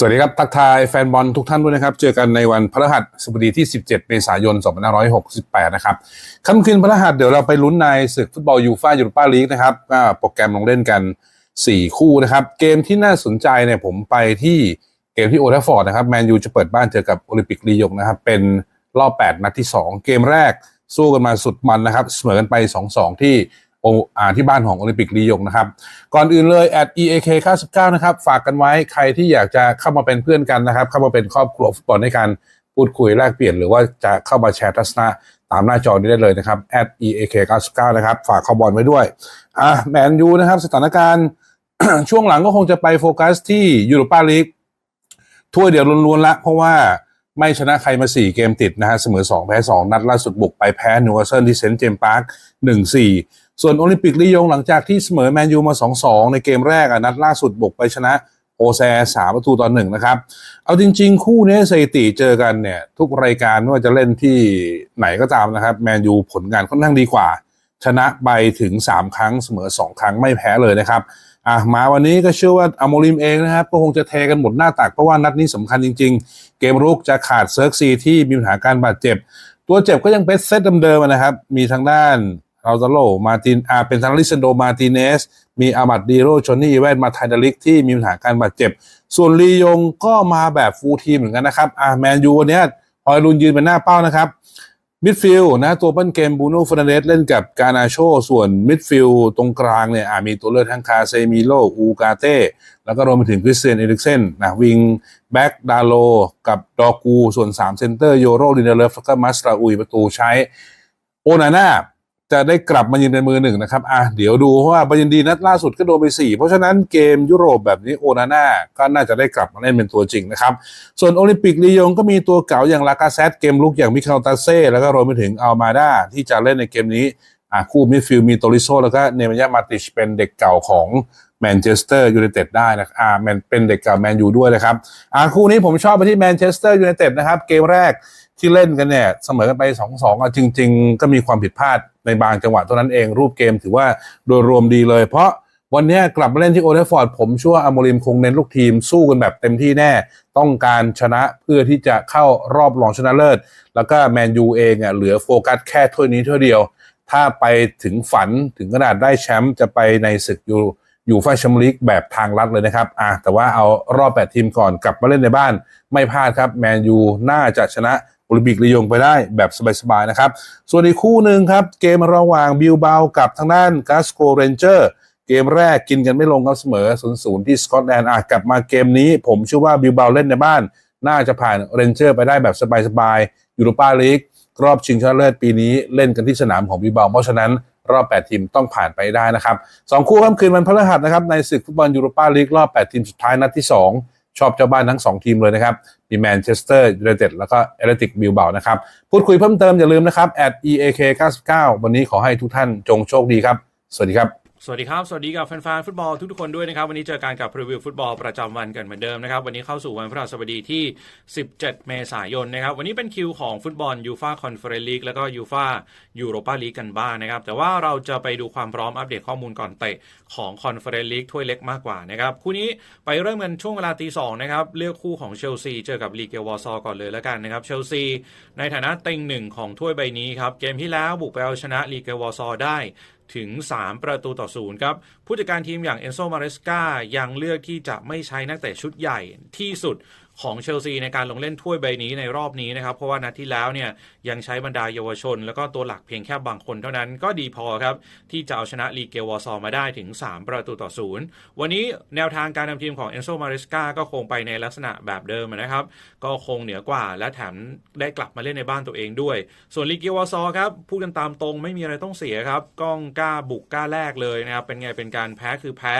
สวัสดีครับ ทักทายแฟนบอลทุกท่านด้วยนะครับ เจอกันในวันพฤหัสบดีที่ 17 เมษายน 2568 นะครับค่ำคืนพฤหัสเดี๋ยวเราไปลุ้นในศึกฟุตบอลยูฟ่ายูโรปาลีกนะครับก็โปรแกรมลงเล่นกัน 4 คู่นะครับ เกมที่น่าสนใจเนี่ยผมไปที่เกมที่โอทัฟฟอร์ดนะครับ แมนยูจะเปิดบ้านเจอกับโอลิมปิกลียงนะครับ เป็นรอบ 8 นัดที่ 2 เกมแรกสู้กันมาสุดมันนะครับ เสมอกันไป 2-2 ที่ ที่บ้านของโอลิมปิกลียงนะครับ ก่อนอื่นเลย at eak 99นะครับ ฝากกันไว้ใครที่อยากจะเข้ามาเป็นเพื่อนกันนะครับ เข้ามาเป็นครอบครัวฟุตบอลในการพูดคุยแลกเปลี่ยนหรือว่าจะเข้ามาแชร์ทัศนะตามหน้าจอนี้ได้เลยนะครับ at eak 99นะครับ ฝากข้อบอลไว้ด้วย อะแมนยูนะครับ สถานการณ์ช่วงหลังก็คงจะไปโฟกัสที่ยูโรปาลีกถ้วยเดียวล้วนๆละ เพราะว่าไม่ชนะใครมา 4 เกมติดนะฮะเสมอ 2 แพ้ 2 นัดล่าสุดบุกไปแพ้นิวคาสเซิลที่เซนต์เจมส์พาร์ค1-4 ส่วนโอลิมปิกลียงหลังจากที่เสมอแมนยูมา 2-2 ในเกมแรกนัดล่าสุดบุกไปชนะโอแซสามประตูต่อหนึ่งนะครับ เอาจริง ๆ คู่นี้สถิติเจอกันเนี่ย ทุกรายการไม่ว่าจะเล่นที่ไหนก็ตามนะครับ แมนยูผลงานค่อนข้างดีกว่า ชนะไปถึง 3 ครั้งเสมอ 2 ครั้งไม่แพ้เลยนะครับอะมาวันนี้ก็เชื่อว่าอโมริมเองนะครับ ก็คงจะเทกันหมดหน้าตักเพราะว่านัดนี้สำคัญจริง ๆ เกมรุกจะขาดเซิร์กซีที่มีปัญหาการบาดเจ็บ ตัวเจ็บก็ยังเป็นเซตเดิมๆนะครับมีทางด้าน เราซาโลมาตินอาเป็นทางลิซันโดมาติเนส มีอามัดดีโรชอนนี่แวนมาไทดาลิกที่มีปัญหาการบาดเจ็บ ส่วนลียงก็มาแบบฟูลทีมเหมือนกันนะครับอะแมนยูวันนี้ฮอยลุนยืนเป็นหน้าเป้านะครับมิดฟิล์นะตัวเปั้นเกมบูโน่ฟ r นเดสเล่นกับกานาโชส่วนมิดฟิล์ตรงกลางเนี่ยอะมีตัวเลือกทั้งคาเซมิโลอูกาเต้แล้วก็รวมไปถึงคริสเตียนเอริกเซนนะวิงแบ็กดาโลกับดอกู ส่วน3เซนเตอร์โยโรลินเดเลฟแล้วก็มัสราอุยประตูใช้ โอนาน่า จะได้กลับมายืนเป็นมือหนึ่งนะครับ อะเดี๋ยวดูเพราะว่าบายินดีนัดล่าสุดก็โดนไปสี่เพราะฉะนั้นเกมยุโรปแบบนี้โอนาน่าก็น่าจะได้กลับมาเล่นเป็นตัวจริงนะครับ ส่วนโอลิมปิกลียงก็มีตัวเก่าอย่างลากาเซตเกมลุกอย่างมิคาลตาเซ่แล้วก็รวมไปถึงอัลมาดาที่จะเล่นในเกมนี้อะคู่มิดฟิลด์มีโตริโซแล้วก็เนมายามาติชเป็นเด็กเก่าของ แมนเชสเตอร์ยูไนเต็ดได้นะครับอ่าแมนเป็นเด็กเก่าแมนยูด้วยนะครับอ่าคู่นี้ผมชอบไปที่แมนเชสเตอร์ยูไนเต็ดนะครับ เกมแรกที่เล่นกันเนี่ยเสมอกันไป2-2อะจริง ๆ ก็มีความผิดพลาดในบางจังหวะเท่านั้นเองรูปเกมถือว่าโดยรวมดีเลย เพราะวันนี้กลับมาเล่นที่โอเทฟฟอร์ดผมเชื่อว่าอโมริมคงเน้นลูกทีมสู้กันแบบเต็มที่แน่ ต้องการชนะเพื่อที่จะเข้ารอบรองชนะเลิศ แล้วก็แมนยูเองอะเหลือโฟกัสแค่ถ้วยนี้ถ้วยเดียว ถ้าไปถึงฝันถึงขนาดได้แชมป์จะไปในศึกยู อยูฟ่าแชมเปี้ยนลีกแบบทางลัดเลยนะครับอะแต่ว่าเอารอบ 8 ทีมก่อนกลับมาเล่นในบ้าน ไม่พลาดครับแมนยูน่าจะชนะโอลิมปิกลียงไปได้แบบสบายๆนะครับ ส่วนอีกคู่หนึ่งครับ เกมระหว่างบิลเบากับทางด้านกาสโกเรนเจอร์เกมแรกกินกันไม่ลงครับเสมอ0-0ที่สกอตแลนด์อะกลับมาเกมนี้ผมเชื่อว่าบิลเบาเล่นในบ้าน น่าจะผ่านเรนเจอร์ไปได้แบบสบายๆยูโรปาลีกรอบชิงชนะเลิศปีนี้เล่นกันที่สนามของบิลเบาเพราะฉะนั้น รอบ 8 ทีมต้องผ่านไปได้นะครับสองคู่ค่ำคืนวันพฤหัสนะครับในศึกฟุตบอลยูโรปาลีกรอบ 8 ทีมสุดท้ายนัดที่ 2ชอบเจ้าบ้านทั้ง 2 ทีมเลยนะครับ มีแมนเชสเตอร์ยูไนเต็ดแล้วก็เอเลติกบิลเบานะครับ พูดคุยเพิ่มเติมอย่าลืมนะครับ at eak 99วันนี้ขอให้ทุกท่านจงโชคดีครับ สวัสดีครับ สวัสดีครับ สวัสดีกับแฟนๆฟุตบอลทุกๆคนด้วยนะครับ วันนี้เจอกันกับรีวิวฟุตบอลประจำวันกันเหมือนเดิมนะครับ วันนี้เข้าสู่วันพฤหัสบดีที่ 17 เมษายนนะครับ วันนี้เป็นคิวของฟุตบอลยูฟาคอนเฟอเรนซ์ลีกแล้วก็ยูฟายูโรปาลีกกันบ้างนะครับ แต่ว่าเราจะไปดูความพร้อมอัปเดตข้อมูลก่อนเตะของคอนเฟอเรนซ์ลีกถ้วยเล็กมากกว่านะครับ คู่นี้ไปเริ่มกันช่วงเวลาตีสองนะครับ เลือกคู่ของเชลซีเจอกับลีเกวอร์ซอก่อนเลยแล้วกันนะครับ เชลซีในฐานะเต็งหนึ่งของถ้วยใบนี้ครับ เกมที่แล้วบุกไปเอาชนะลีเกวอซอได้ ถึง 3 ประตูต่อศูนย์ครับ ผู้จัดการทีมอย่างเอนโซมาเรสกายังเลือกที่จะไม่ใช้นักเตะชุดใหญ่ที่สุด ของเชลซีในการลงเล่นถ้วยใบนี้ในรอบนี้นะครับ เพราะว่านัดที่แล้วเนี่ยยังใช้บรรดาเยาวชน แล้วก็ตัวหลักเพียงแค่บางคนเท่านั้นก็ดีพอครับ ที่จะเอาชนะลีเกวอร์ซอมาได้ถึง 3 ประตูต่อศูนย์วันนี้แนวทางการนำทีมของเอนโซมาเรสกาก็คงไปในลักษณะแบบเดิมนะครับ ก็คงเหนือกว่า และแถมได้กลับมาเล่นในบ้านตัวเองด้วย ส่วนลีเกวอร์ซอครับพูดกันตามตรงไม่มีอะไรต้องเสียครับก้องกล้าบุกกล้าแลกเลยนะครับเป็นไงเป็นการแพ้คือแพ้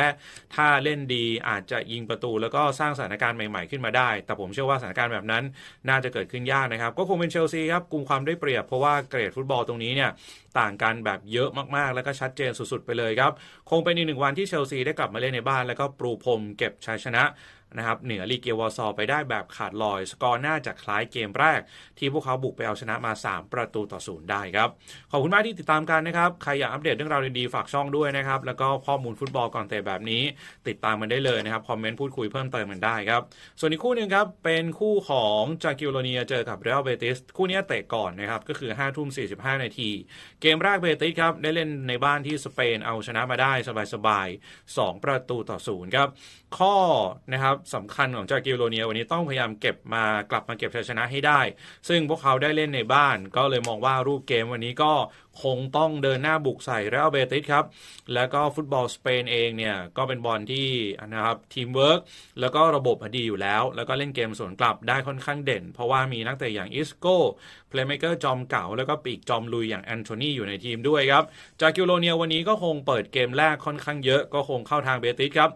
ถ้าเล่นดีอาจจะยิงประตู แล้วก็สร้างสถานการณ์ใหม่ ๆขึ้นมาได้แต่ผมเชื่อว่าสถานการณ์แบบนั้นน่าจะเกิดขึ้นยากนะครับ ก็คงเป็นเชลซีครับกลุ่มความได้เปรียบเพราะว่าเกรดฟุตบอลตรงนี้เนี่ยต่างกันแบบเยอะมากๆ แล้วก็ชัดเจนสุดๆ ไปเลยครับ คงเป็นอีกหนึ่งวันที่เชลซีได้กลับมาเล่นในบ้าน แล้วก็ปรูพรมเก็บชัยชนะ นะครับเหนือลีเกียวอร์ซอไปได้แบบขาดลอย สกอร์น่าจะคล้ายเกมแรก ที่พวกเขาบุกไปเอาชนะมา 3 ประตูต่อศูนย์ได้ครับ ขอบคุณมากที่ติดตามกันนะครับ ใครอยากอัปเดตเรื่องราวดีๆ ฝากช่องด้วยนะครับ แล้วก็ข้อมูลฟุตบอลก่อนเตะแบบนี้ ติดตามมันได้เลยนะครับ คอมเมนต์พูดคุยเพิ่มเติมกันได้ครับ ส่วนอีกคู่หนึ่งครับ เป็นคู่ของจากิโลเนียเจอกับเรอัลเบติสคู่นี้เตะก่อนนะครับก็คือ5ทุ่ม45 นาทีเกมแรกเบติสครับได้เล่นในบ้านที่สเปนเอาชนะมาได้สบายๆ2ประตูต่อศูนย์ครับข้อนะครับสำคัญของจากิโลเนียวันนี้ต้องพยายามเก็บมากลับมาเก็บชัยชนะให้ได้ ซึ่งพวกเขาได้เล่นในบ้าน ก็เลยมองว่ารูปเกมวันนี้ก็ คงต้องเดินหน้าบุกใส่เรอัลเบติสครับ แล้วก็ฟุตบอลสเปนเองเนี่ย ก็เป็นบอลที่นะครับทีมเวิร์กแล้วก็ระบบดีอยู่แล้ว แล้วก็เล่นเกมสวนกลับได้ค่อนข้างเด่น เพราะว่ามีนักเตะอย่างอิสโก้เพลย์เมเกอร์จอมเก่า แล้วก็ปีกจอมลุยอย่างแอนโทนีอยู่ในทีมด้วยครับ จากกิโลเนียวันนี้ก็คงเปิดเกมแรกค่อนข้างเยอะก็คงเข้าทางเบติสครับ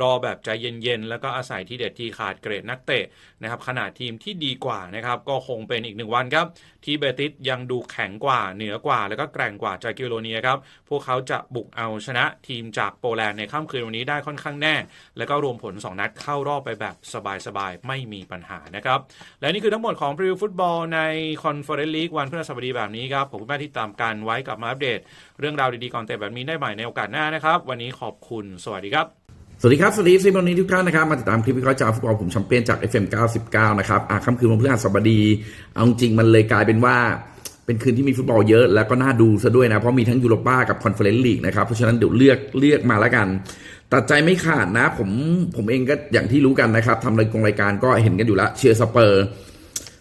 รอแบบใจเย็นๆแล้วก็อาศัยที่เด็ดที่ขาดเกรดนักเตะนะครับขนาดทีมที่ดีกว่านะครับก็คงเป็นอีกหนึ่งวันครับที่เบติสยังดูแข็งกว่าเหนือกว่าแล้วก็แกร่งกว่าจากกิโลเนียครับ พวกเขาจะบุกเอาชนะทีมจากโปแลนด์ในค่ำคืนวันนี้ได้ค่อนข้างแน่ แล้วก็รวมผล 2 นัดเข้ารอบไปแบบสบายๆ ไม่มีปัญหานะครับ และนี่คือทั้งหมดของพรีวิวฟุตบอลในคอนเฟอเรนซ์ลีกวันพฤหัสบดีแบบนี้ครับ ผมคุณแม่ที่ตามกันไว้กลับมาอัปเดต เรื่องราวดีๆก่อนเตะแบบนี้ได้ใหม่ในโอกาสหน้านะครับ วันนี้ขอบคุณสวัสดีครับสวัสดีครับสวัสดีซีบอลนี้ทุกท่านนะครับ มาติดตามคลิปวิเคราะห์จากฟุตบอลผมแชมเปี้ยนจาก FM 99 นะครับอะค่ำคืนวันพฤหัสบดี เอาจริงมันเลยกลายเป็นว่า เป็นคืนที่มีฟุตบอลเยอะแล้วก็น่าดูซะด้วยนะ เพราะมีทั้งยูโรป้ากับคอนเฟอเรนซ์ลีกนะครับ เพราะฉะนั้นเดี๋ยวเลือกเลือกมาแล้วกัน ตัดใจไม่ขาดนะ ผมผมเองก็อย่างที่รู้กันนะครับทำรายกงรายการก็เห็นกันอยู่ล้วเชียร์สเปอร์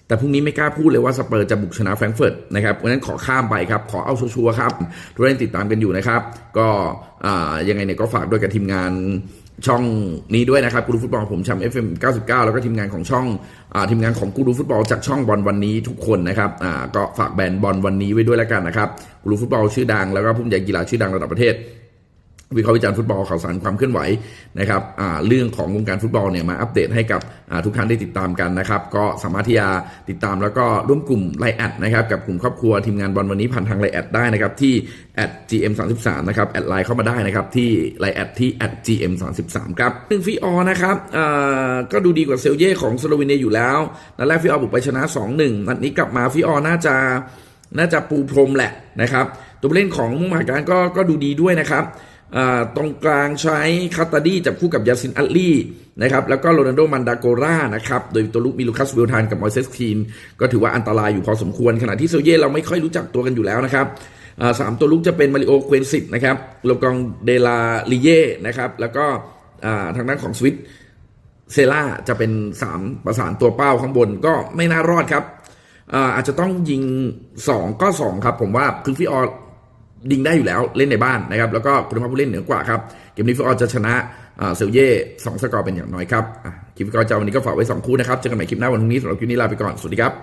แต่พรุ่งนี้ไม่กล้าพูดเลยว่าสเปอร์จะบุกชนะแฟรงก์เฟิร์ตนะครับเพราะฉะนั้นขอข้ามไปครับ ขอเอาชัวร์ครับทุกท่านติดตามกันอยู่นะครับ ก็อ่ายังไงเนี่ยก็ฝากด้วยกับทีมงาน ช่องนี้ด้วยนะครับกูรูฟุตบอลผมแชมป์ FM 99 แล้วก็ทีมงานของช่องอทีมงานของกูรูฟุตบอลจากช่องบอลวันนี้ทุกคนนะครับก็ฝากแบรนด์บอลวันนี้ไว้ด้วยแล้วกันนะครับกูรูฟุตบอลชื่อดังแล้วก็ผู้ใหญ่กีฬาชื่อดังระดับประเทศ วิเคราะห์วิจารณ์ฟุตบอลข่าวสารความเคลื่อนไหวนะครับเรื่องของวงการฟุตบอลเนี่ยมาอัปเดตให้กับทุกท่านได้ติดตามกันนะครับ ก็สามารถที่จะติดตามแล้วก็ร่วมกลุ่มไลน์แอดนะครับกับกลุ่มครอบครัวทีมงานบอลวันนี้ผ่านทางไลน์แอดได้นะครับที่ @gm33 นะครับแอดไลน์เข้ามาได้นะครับที่ไลน์แอดที่ @gm33 ครับหนึ่งฟีออนะครับก็ดูดีกว่าเซลเย่ของสโลวีเนียอยู่แล้วนัดแรกฟีออบุกไปชนะ 2-1นัดนี้กลับมาฟีออน่าจะน่าจะปูพรมแหละนะครับตัวเล่นของมุงมาการก็ก็ดูดีด้วยนะครับ ตรงกลางใช้คาตาดีจับคู่กับยาซินอัลลี่นะครับแล้วก็โรนัลโดมันดาโกรานะครับโดยตัวลุกมีลูคัสวิลทานกับมอยเซสคีนก็ถือว่าอันตรายอยู่พอสมควร ขณะที่เซเย่เราไม่ค่อยรู้จักตัวกันอยู่แล้วนะครับสามตัวลุกจะเป็นมาริโอเควนซิตนะครับโลกองเดลาลิเย่นะครับแล้วก็ทางด้านของสวิตเซล่าจะเป็น 3 ประสานตัวเป้าข้างบนก็ไม่น่ารอดครับอาอาจจะต้องยิง 2 ก็ 2 ครับ ผมว่าคือฟิออ ยิงได้อยู่แล้วเล่นในบ้านนะครับแล้วก็คุณภาพผู้เล่นเหนือกว่าครับเกมนี้ฟิออจะชนะเซลเย่สองสกอร์เป็นอย่างน้อยครับคลิปวิเคราะห์เจ้าวันนี้ก็ฝากไว้ 2 คู่นะครับเจอกันใหม่คลิปหน้าวันพรุ่งนี้สำหรับคลิปนี้ลาไปก่อน สวัสดีครับ